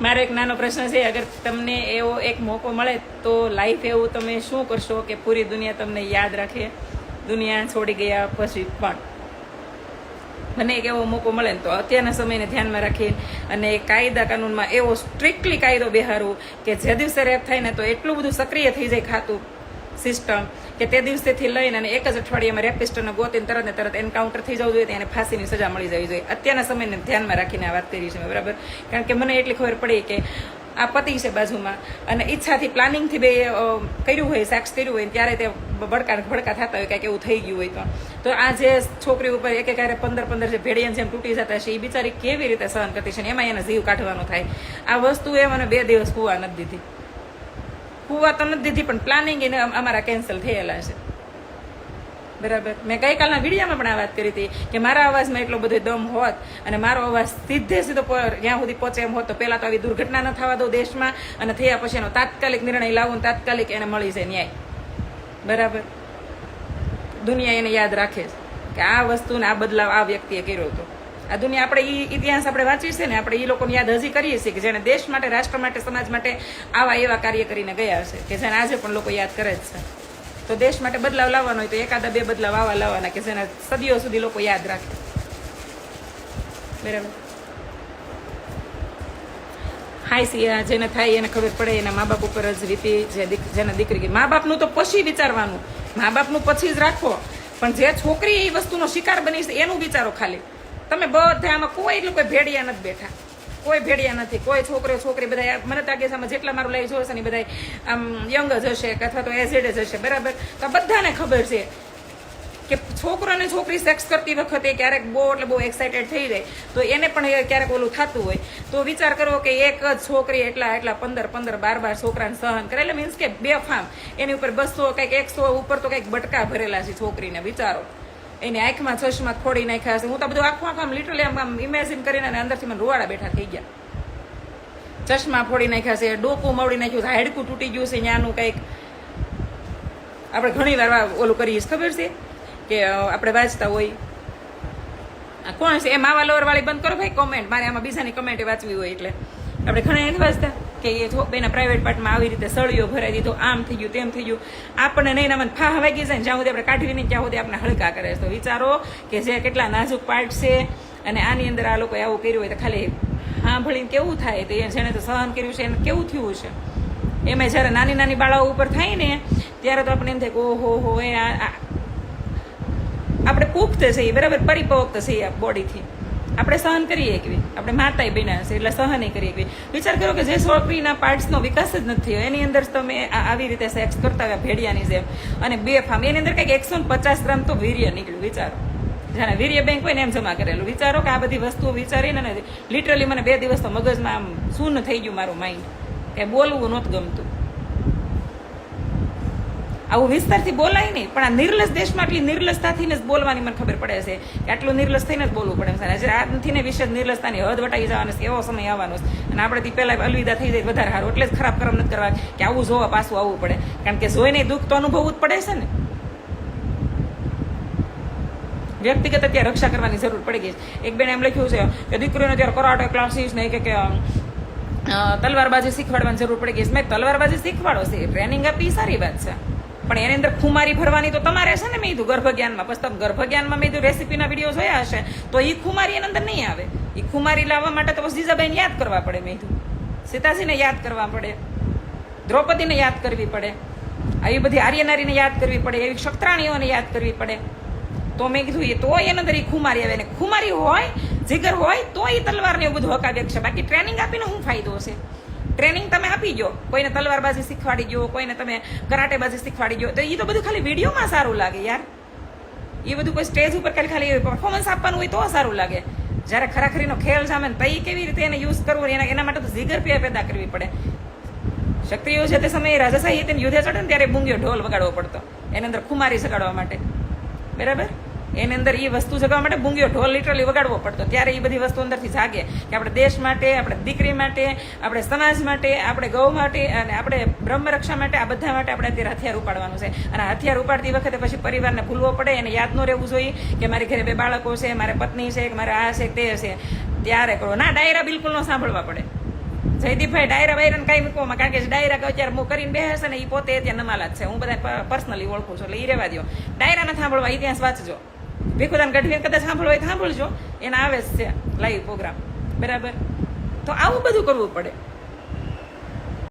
મારો એક નાનો પ્રશ્ન છે, અગર તમને એવો એક મોકો મળે તો લાઈફ એવું તમે શું કરશો કે પૂરી દુનિયા તમને યાદ રાખે? દુનિયા છોડી ગયા પછી પણ. મને એક એવો મોકો મળે ને તો અત્યારના સમયને ધ્યાનમાં રાખી અને કાયદા કાનૂનમાં એવો સ્ટ્રિક્ટલી કાયદો બેહારવું કે જે દિવસે રેપ થાય ને તો એટલું બધું સક્રિય થઈ જાય ખાતું સિસ્ટમ કે તે દિવસેથી લઈને અને એક જ અઠવાડિયામાં રેપિસ્ટને ગોતીને તરત ને તરત એન્કાઉન્ટર થઈ જવું જોઈએ એને ફાંસીની સજા મળી જવી જોઈએ. અત્યારના સમયને ધ્યાનમાં રાખીને આ વાત કરી છે બરાબર? કારણ કે મને એટલી ખબર પડી કે આ પતિ છે બાજુમાં અને ઈચ્છાથી, પ્લાનિંગથી બે કર્યું હોય સેક્સ કર્યું હોય, ત્યારે તે ભડકા ભડકા થતા હોય, કાંઈક એવું થઈ ગયું હોય તો. તો આ જે છોકરી ઉપર એક એક પંદર પંદર જે ભેડિયન જેમ તૂટી જતા છે એ બિચારી કેવી રીતે સહન કરતી છે એમાં એને જીવ કાઢવાનો થાય. આ વસ્તુ એ મને બે દિવસ કુવા નથી દીધી. કુવા તો નથી દીધી, પણ પ્લાનિંગ એને અમ- અમારા કેન્સલ થયેલા છે. બરાબર. મેં ગઈકાલના વિડીયામાં પણ આ વાત કરી હતી કે મારા અવાજમાં એટલો બધો દમ હોત અને મારો અવાજ સીધે સીધો જ્યાં સુધી પહોંચે એમ હોત તો પહેલાં તો આવી દુર્ઘટના ન થવા દો દેશમાં અને થયા પછી એનો તાત્કાલિક નિર્ણય લાવો ને તાત્કાલિક એને મળી જાય ન્યાય. બરાબર? દુનિયા એને યાદ રાખે છે કે આ વસ્તુને આ બદલાવ આ વ્યક્તિએ કર્યો હતો. આ દુનિયા આપણે એ ઇતિહાસ આપણે વાંચીએ છીએ ને, આપણે એ લોકોને યાદ હજી કરીએ છીએ કે જેને દેશ માટે, રાષ્ટ્ર માટે, સમાજ માટે આવા એવા કાર્ય કરીને ગયા છે કે જેને આજે પણ લોકો યાદ કરે જ છે. તો દેશ માટે બદલાવ લાવવાનો હોય તો એકાદા બે બદલાવ આવા લાવવાના કે જેના સદીઓ સુધી લોકો યાદ રાખે. બરાબર? હાય સિયા, જેને થાય એને ખબર પડે, એના મા બાપ ઉપર જ રીતિ જે જેને દીકરી મા બાપનું તો પછી વિચારવાનું. મા બાપનું પછી જ રાખો. પણ જે છોકરી એ વસ્તુનો શિકાર બની છે, એનું વિચારો ખાલી. તમે બધા આમાં કોઈ એટલું કોઈ ભેડિયા નથી બેઠા. કોઈ ભેડિયા નથી. કોઈ છોકરો, છોકરી બધા મને તાગે છે જેટલા મારું લાઈફ જોશે ને બધા આમ યંગ જ હશે અથવા તો એઝેડ જ હશે. બરાબર? તો બધાને ખબર છે કે છોકરો અને છોકરી સેક્સ કરતી વખતે ક્યારેક બહુ એટલે બહુ એક્સાઇટેડ થઈ જાય. તો એને પણ ક્યારેક ઓલું થતું હોય. તો વિચાર કરો કે એક જ છોકરી એટલા એટલા પંદર પંદર, બાર બાર છોકરાને સહન કરે. એટલે મીન્સ કે બે ફામ એની ઉપર બસો, કંઈક એકસો ઉપર તો કંઈક બટકા ભરેલા છે છોકરીને, વિચારો. એની આંખમાં ચશ્મા ખોડી નાખ્યા છે હું તો બધું આખું આખું આમ લિટરલી આમ આમ ઇમેજિન કરીને અને અંદરથી મને રોવાડા બેઠા થઈ ગયા. ચશ્મા ફોડી નાખ્યા છે, ડોકું મવડી નાખ્યું છે, હાડકું તૂટી ગયું છે ત્યાંનું કંઈક. આપણે ઘણી વાર ઓલું કરીએ ખબર છે? કે આપણે વાંચતા હોય. કોણ છે? એ માવા લોવર વાળી બંધ કરો ભાઈ કોમેન્ટ મારે આમાં બીજાની કમેન્ટ વાંચવી હોય એટલે. આપણે ઘણા એને વાંચતા કે એ જો બેના પ્રાઇવેટ પાર્ટમાં આવી રીતે સળીઓ ભરાઈ દીધો આમ થઈ ગયું, તેમ થઈ ગયું. આપણને નહીં ના ફા હવાઈ ગઈ જાય ને જ્યાં સુધી આપણે કાઢવી નહીં ત્યાં સુધી આપણે હલકા કરે છે. તો વિચારો કે જે કેટલા નાજુક પાર્ટ છે અને આની અંદર આ લોકોએ આવું કર્યું હોય તો ખાલી સાંભળીને કેવું થાય તો એ જેણે તો સહન કર્યું છે, એને કેવું થયું છે એમાં જ્યારે નાની નાની બાળાઓ ઉપર થાય ને, ત્યારે તો આપણે એમ થાય કે ઓહો હો, એ આપણે પુખ્ત છીએ બરાબર પરિપક્વ છીએ બોડીથી આપણે સહન કરીએ એકવી આપણે માતાય બન્યા છે, એટલે સહન કરીએ એકવી વિચાર કરો કે જે છોકરીના પાર્ટ્સનો વિકાસ જ નથી થયો, એની અંદર તમે આવી રીતે સેક્સ કરતા હોય ભેડિયાની જેમ. અને બે ફામ, એની અંદર કંઈક એકસો પચાસ ગ્રામ તો વીર્ય નીકળ્યું, વિચારો. જાણે વીર્ય બેંક હોય ને એમ જમા કરેલું. વિચારો કે આ બધી વસ્તુઓ વિચારીને લિટરલી મને બે દિવસ તો મગજમાં આમ શૂન થઈ ગયું મારું માઇન્ડ કે બોલવું નહોતું ગમતું. આવું વિસ્તારથી બોલાય નહીં, પણ આ નિર્લસ દેશમાં આટલી નિર્લસતાથી જ બોલવાની મને ખબર પડે છે કે આટલું નિર્લસ થઈને જ બોલવું પડે છે. આજે આજથી ને વિશે નિર્લસતાની હદ વટાઈ જવાનો છે, એવો સમય આવવાનો છે. અને આપણે થી પહેલા અલવિદા થઈ જાય વધારે સારું, એટલે જ ખરાબ કરમ નથી કરવા કે આવું જોવા પાછું આવવું પડે. કારણ કે જોઈને દુઃખ તો અનુભવવું જ પડે છે ને. વ્યક્તિગત અત્યારે રક્ષા કરવાની જરૂર પડી ગઈ છે. એક બેન એમ લખ્યું છે કે દીકરીઓને અત્યારે કરાટે ક્લાસીસ ને કે તલવારબાજી શીખવાડવાની જરૂર પડી ગઈ છે. મેં તલવારબાજી શીખવાડો છે ટ્રેનિંગ આપી સારી વાત છે. પણ એની અંદર ખુમારી ભરવાની તો તમારે છે ને મેં કીધું ગર્ભજ્ઞાનમાં પછી તમે ગર્ભજ્ઞાનમાં મેં રેસીપીના વીડિયો જોયા હશે. તો એ ખુમારી એની અંદર નહીં આવે. એ ખુમારી લાવવા માટે તો પછી જીજાબાઈને યાદ કરવા પડે મેં કીધું. સીતાજીને યાદ કરવા પડે. દ્રૌપદીને યાદ કરવી પડે. આવી બધી આર્યનારીને યાદ કરવી પડે. એવી ક્ષત્રાણીઓને યાદ કરવી પડે. તો મેં કીધું એ તો એના અંદર એ ખુમારી આવે. ને ખુમારી હોય, જીગર હોય તો એ તલવારને એવું બધું હકાવ્યક છે. બાકી ટ્રેનિંગ આપીને શું ફાયદો છે ટ્રેનિંગ તમે આપી દો કોઈને તલવારબાજી શીખવાડી દો કોઈને તમે કરાટેબાજી શીખવાડી દો તો એ તો બધું ખાલી વિડીયોમાં સારું લાગે યાર. એ બધું કોઈ સ્ટેજ ઉપર ખાલી ખાલી પરફોર્મન્સ આપવાનું હોય તો સારું લાગે. જ્યારે ખરાખરીનો ખેલ સામે તઈ કેવી રીતે એને યુઝ કરવું એના એના માટે તો જીગર પે પેદા કરવી પડે. ક્ષત્રિયો છે તે સમયે રાજાશાહી તેને યુદ્ધે ચડે ને ત્યારે બુંગ્યો ઢોલ વગાડવો પડતો. એની અંદર ખુમારી સગાડવા માટે. બરાબર? એની અંદર એ વસ્તુ જગવા માટે ભૂંગ્યો ઢોલ લિટરલી વગાડવો પડતો. ત્યારે એ બધી વસ્તુ અંદરથી જાગે કે આપણે દેશ માટે, આપણે દીકરી માટે, આપણે સમાજ માટે, આપણે ગૌ માટે અને આપણે બ્રહ્મરક્ષા માટે આ બધા માટે આપણે અત્યારે હથિયાર ઉપાડવાનું છે. અને હથિયાર ઉપાડતી વખતે પછી પરિવારને ભૂલવો પડે એને યાદ ન રહેવું જોઈએ કે મારી ઘરે બે બાળકો છે, મારે પત્ની છે કે મારે આ છે, તે છે. ત્યારે કરો. ના, ડાયરા બિલકુલ ન સાંભળવા પડે. જયદીપભાઈ ડાયરા બાયરા કઈ મૂકવામાં કારણ કે ડાયરા અત્યારે હું કરીને બે હશે ને એ પોતે ત્યાં નમાલા જ છે. હું બધા પર્સનલી ઓળખું છું. એટલે એ રેવા દો ડાયરા ના સાંભળવા ઇતિહાસ વાંચજો. ભીખુદાન ગઢવીને કદાચ સાંભળો હોય સાંભળજો. એના આવે છે લાઈવ પ્રોગ્રામ બરાબર? તો આવું બધું કરવું પડે.